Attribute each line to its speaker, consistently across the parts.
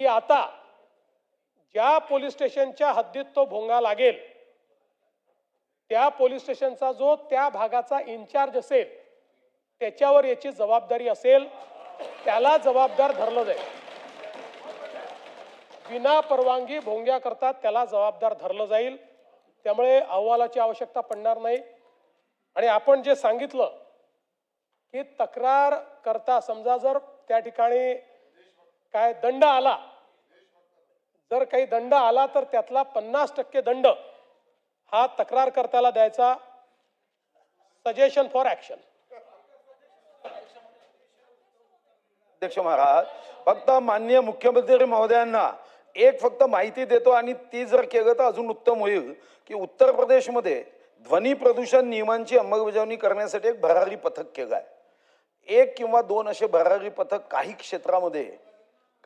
Speaker 1: की आता ज्या पोलीस स्टेशनच्या हद्दीत तो भोंगा लागेल त्या पोलीस स्टेशनचा जो त्या भागाचा इन्चार्ज असेल त्याच्यावर याची जबाबदारी असेल त्याला जबाबदार धरलं जाईल. विना परवानगी भोंग्या करतात त्याला जबाबदार धरलं जाईल. त्यामुळे अहवालाची आवश्यकता पडणार नाही. आणि आपण जे सांगितलं की तक्रार करता समजा जर त्या ठिकाणी काय दंड आला? जर काही दंड आला तर त्यातला पन्नास टक्के दंड हा तक्रार करताला द्यायचा. सजेशन फॉर ऍक्शन
Speaker 2: अध्यक्ष महाराज फक्त माननीय मुख्यमंत्री महोदयांना एक फक्त माहिती देतो आणि ती जर केलं तर अजून उत्तम होईल की उत्तर प्रदेशमध्ये ध्वनी प्रदूषण नियमांची अंमलबजावणी करण्यासाठी एक भरारी पथक केलं आहे. एक किंवा दोन असे भरारी पथक काही क्षेत्रामध्ये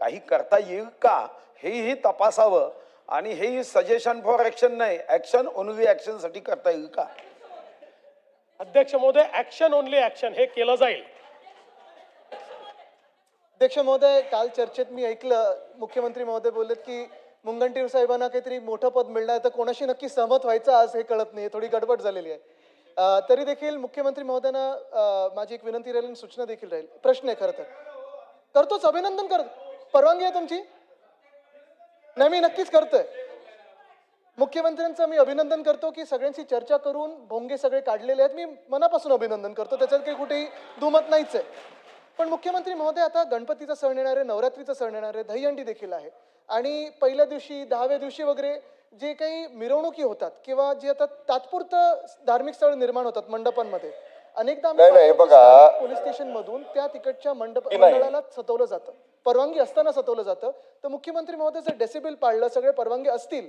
Speaker 2: काही करता येईल का? हेही तपासावं. आणि हेही सजेशन फॉर ऍक्शन नाही. ऍक्शन ओनली ऍक्शनसाठी करता येईल का?
Speaker 1: अध्यक्ष महोदय ऍक्शन ओनली ऍक्शन हे केलं जाईल.
Speaker 3: अध्यक्ष महोदय काल चर्चेत मी ऐकलं मुख्यमंत्री महोदय बोललेत की मुनगंटीवार साहेबांना काहीतरी मोठं पद मिळणार आहे, तर कोणाशी नक्की सहमत व्हायचं आज हे कळत नाही थोडी गडबड झालेली आहे. तरी देखील मुख्यमंत्री महोदयांना माझी एक विनंती राहील आणि सूचना देखील राहील. प्रश्न आहे खरं तर. करतोच अभिनंदन कर परवानगी आहे तुमची? नाही मी नक्कीच करतोय. मुख्यमंत्र्यांचं मी अभिनंदन करतो की सगळ्यांशी चर्चा करून भोंगे सगळे काढलेले आहेत. मी मनापासून अभिनंदन करतो. त्याच्यात काही कुठेही दुमत नाहीच आहे. पण मुख्यमंत्री महोदय आता गणपतीचा सण येणार आहे नवरात्रीचा सण येणार आहे दहीहंडी देखील आहे. आणि पहिल्या दिवशी दहाव्या दिवशी वगैरे जे काही मिरवणुकी होतात किंवा जे आता तात्पुरतं धार्मिक स्थळ निर्माण होतात मंडपांमध्ये अनेकदा
Speaker 4: नाही, नाही, बघा.
Speaker 3: पोलीस स्टेशन मधून त्या तिकडच्या मंडप
Speaker 4: की नाही.
Speaker 3: मंडळाला सतवलं जातं परवानगी असताना सतवलं जातं तर मुख्यमंत्री महोदय जर डेसिबल पाळलं सगळे परवानगी असतील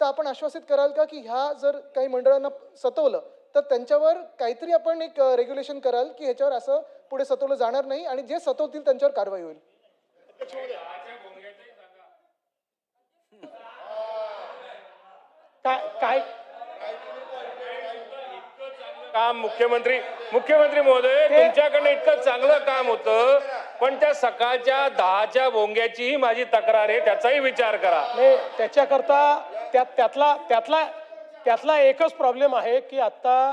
Speaker 3: तर आपण आश्वासित कराल का की ह्या जर काही मंडळांना सतवलं तर त्यांच्यावर काहीतरी आपण एक रेग्युलेशन कराल की ह्याच्यावर असं पुढे सतवलं जाणार नाही आणि जे सतवतील त्यांच्यावर कारवाई होईल
Speaker 1: काय काय
Speaker 5: काम मुख्यमंत्री मुख्यमंत्री महोदय तुमच्याकडनं इतकं चांगलं काम होतं पण त्या सकाळच्या दहाच्या भोंग्याचीही माझी तक्रार आहे त्याचाही विचार करा.
Speaker 1: नाही त्याच्याकरता त्यात त्यातला त्यातला त्यातला एकच प्रॉब्लेम आहे की आता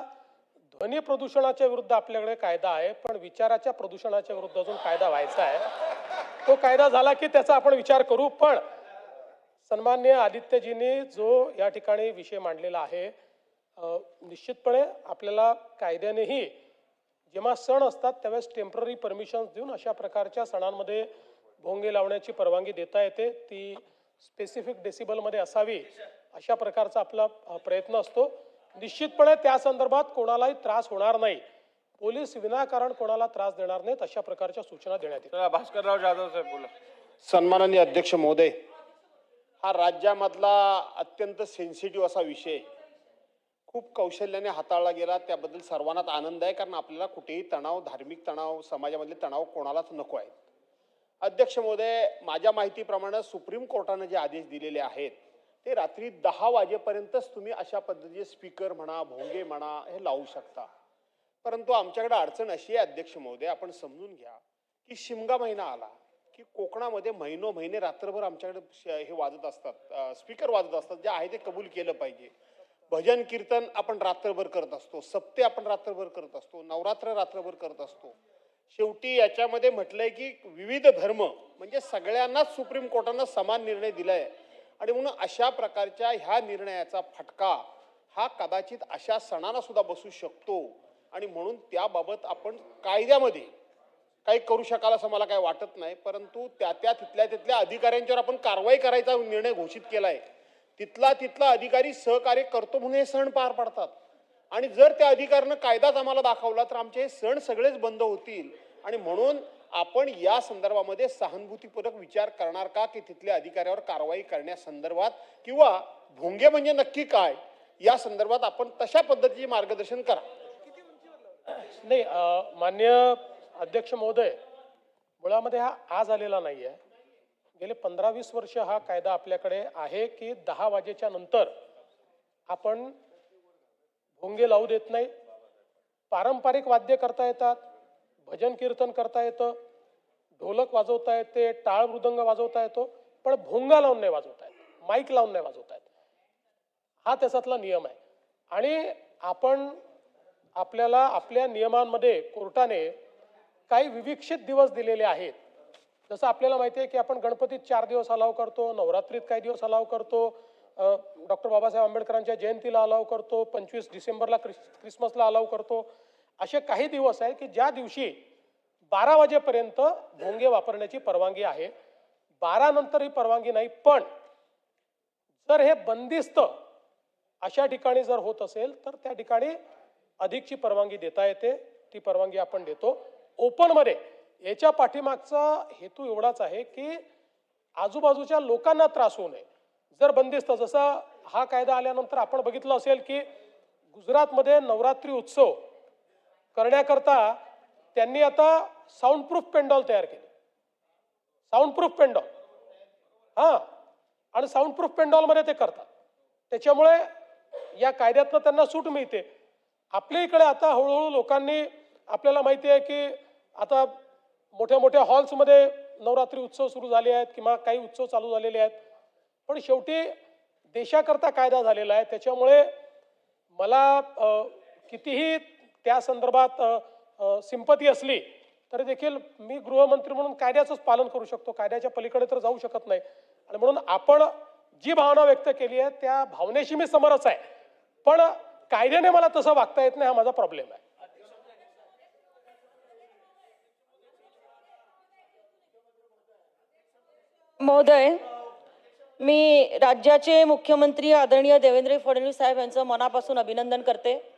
Speaker 1: ध्वनी प्रदूषणाच्या विरुद्ध आपल्याकडे कायदा आहे पण विचाराच्या प्रदूषणाच्या विरुद्ध अजून कायदा व्हायचा आहे. तो कायदा झाला की त्याचा आपण विचार करू पण सन्मान्य आदित्यजींनी जो या ठिकाणी विषय मांडलेला आहे निश्चितपणे आपल्याला कायद्यानेही जेव्हा सण असतात त्यावेळेस टेंपररी परमिशन्स देऊन अशा प्रकारच्या सणांमध्ये भोंगे लावण्याची परवानगी देता येते. ती स्पेसिफिक डेसिबलमध्ये असावी अशा प्रकारचा आपला प्रयत्न असतो. निश्चितपणे त्या संदर्भात कोणालाही त्रास होणार नाही. पोलीस विनाकारण कोणाला त्रास देणार नाहीत अशा प्रकारच्या सूचना देण्यात येतील
Speaker 5: भास्करराव जाधव साहेब बोला.
Speaker 6: सन्माननीय अध्यक्ष महोदय हा राज्यामधला अत्यंत सेन्सिटिव्ह असा विषय आहे. खूप कौशल्याने हाताळला गेला. त्याबद्दल सर्वांनाच आनंद आहे कारण आपल्याला कुठेही तणाव धार्मिक तणाव समाजामधले तणाव कोणालाच नको आहेत. अध्यक्ष महोदय माझ्या माहितीप्रमाणे सुप्रीम कोर्टानं जे आदेश दिलेले आहेत ते रात्री दहा वाजेपर्यंतच तुम्ही अशा पद्धतीचे स्पीकर म्हणा भोंगे म्हणा हे लावू शकता. परंतु आमच्याकडे अडचण अशी आहे अध्यक्ष महोदय आपण समजून घ्या की शिमगा महिना आला की कोकणामध्ये महिनो महिने रात्रभर आमच्याकडे श- हे वाजत असतात स्पीकर वाजत असतात जे आहे ते कबूल केलं पाहिजे. भजन कीर्तन आपण रात्रभर करत असतो सप्ते आपण रात्रभर करत असतो नवरात्र रात्रभर करत असतो. शेवटी याच्यामध्ये म्हटलंय की विविध धर्म म्हणजे सगळ्यांनाच सुप्रीम कोर्टानं समान निर्णय दिलाय. आणि म्हणून अशा प्रकारच्या ह्या निर्णयाचा फटका हा कदाचित अशा सणांना सुद्धा बसू शकतो. आणि म्हणून त्याबाबत आपण कायद्यामध्ये काही करू शकाल असं मला काही वाटत नाही परंतु त्या त्या तिथल्या तिथल्या अधिकाऱ्यांच्यावर आपण कारवाई करायचा निर्णय घोषित केला आहे तिथला तिथला अधिकारी सहकार्य करतो म्हणून हे सण पार पडतात. आणि जर त्या अधिकाऱ्यानं कायदाच आम्हाला दाखवला तर आमचे हे सण सगळेच बंद होतील. आणि म्हणून आपण या संदर्भामध्ये सहानुभूतीपूर्वक विचार करणार का की तिथल्या अधिकाऱ्यावर कारवाई करण्यासंदर्भात किंवा भोंगे म्हणजे नक्की काय या संदर्भात आपण तशा पद्धतीचे मार्गदर्शन करा.
Speaker 1: नाही मान्य अध्यक्ष महोदय मुळामध्ये हा आज आलेला नाही आहे गेले पंधरा वीस वर्ष हा कायदा आपल्याकडे आहे की दहा वाजेच्या नंतर आपण भोंगे लावू देत नाही. पारंपरिक वाद्य करता येतात भजन कीर्तन करता येतं ढोलक वाजवता येते टाळ मृदंग वाजवता येतो पण भोंगा लावून नाही वाजवता येत माईक लावून नाही वाजवता येत. हा त्याच्यातला नियम आहे. आणि आपण आपल्याला आपल्या नियमांमध्ये कोर्टाने काही विविक्षित दिवस दिलेले आहेत. जसं आपल्याला माहिती आहे की आपण गणपतीत चार दिवस अलाव करतो नवरात्रीत काही दिवस अलाव करतो डॉक्टर बाबासाहेब आंबेडकरांच्या जयंतीला अलाव करतो पंचवीस डिसेंबरला क्रिस क्रिसमसला अलाव करतो. असे काही दिवस आहेत की ज्या दिवशी बारा वाजेपर्यंत भोंगे वापरण्याची परवानगी आहे. बारा नंतर ही परवानगी नाही पण जर हे बंदिस्त अशा ठिकाणी जर होत असेल तर त्या ठिकाणी अधिकची परवानगी देता येते. ती परवानगी आपण देतो. ओपनमध्ये याच्या पाठीमागचा हेतू एवढाच आहे की आजूबाजूच्या लोकांना त्रास होऊ नये. जर बंदिस्त जसा हा कायदा आल्यानंतर आपण बघितलं असेल की गुजरातमध्ये नवरात्री उत्सव करण्याकरता त्यांनी आता साऊंड प्रूफ पेंडॉल तयार केले. साऊंड प्रूफ पेंडॉल हां. आणि साऊंड प्रूफ पेंडॉलमध्ये ते करतात. त्याच्यामुळे या कायद्यातनं त्यांना सूट मिळते. आपल्या इकडे आता हळूहळू लोकांनी आपल्याला माहिती आहे की आता मोठ्या मोठ्या हॉल्समध्ये नवरात्री उत्सव सुरू झाले आहेत किंवा काही उत्सव चालू झालेले आहेत. पण शेवटी देशाकरता कायदा झालेला आहे. त्याच्यामुळे मला कितीही त्या संदर्भात सिंपती असली तरी देखील मी गृहमंत्री म्हणून कायद्याचंच पालन करू शकतो. कायद्याच्या पलीकडे तर जाऊ शकत नाही. आणि म्हणून आपण जी भावना व्यक्त केली आहे त्या भावनेशी मी समरस आहे. पण कायद्याने मला तसं वागता येत नाही हा माझा प्रॉब्लेम आहे.
Speaker 4: महोदय मी राज्याचे मुख्यमंत्री आदरणीय देवेंद्र फडणवीस साहेब यांचं मनापासून अभिनंदन करते.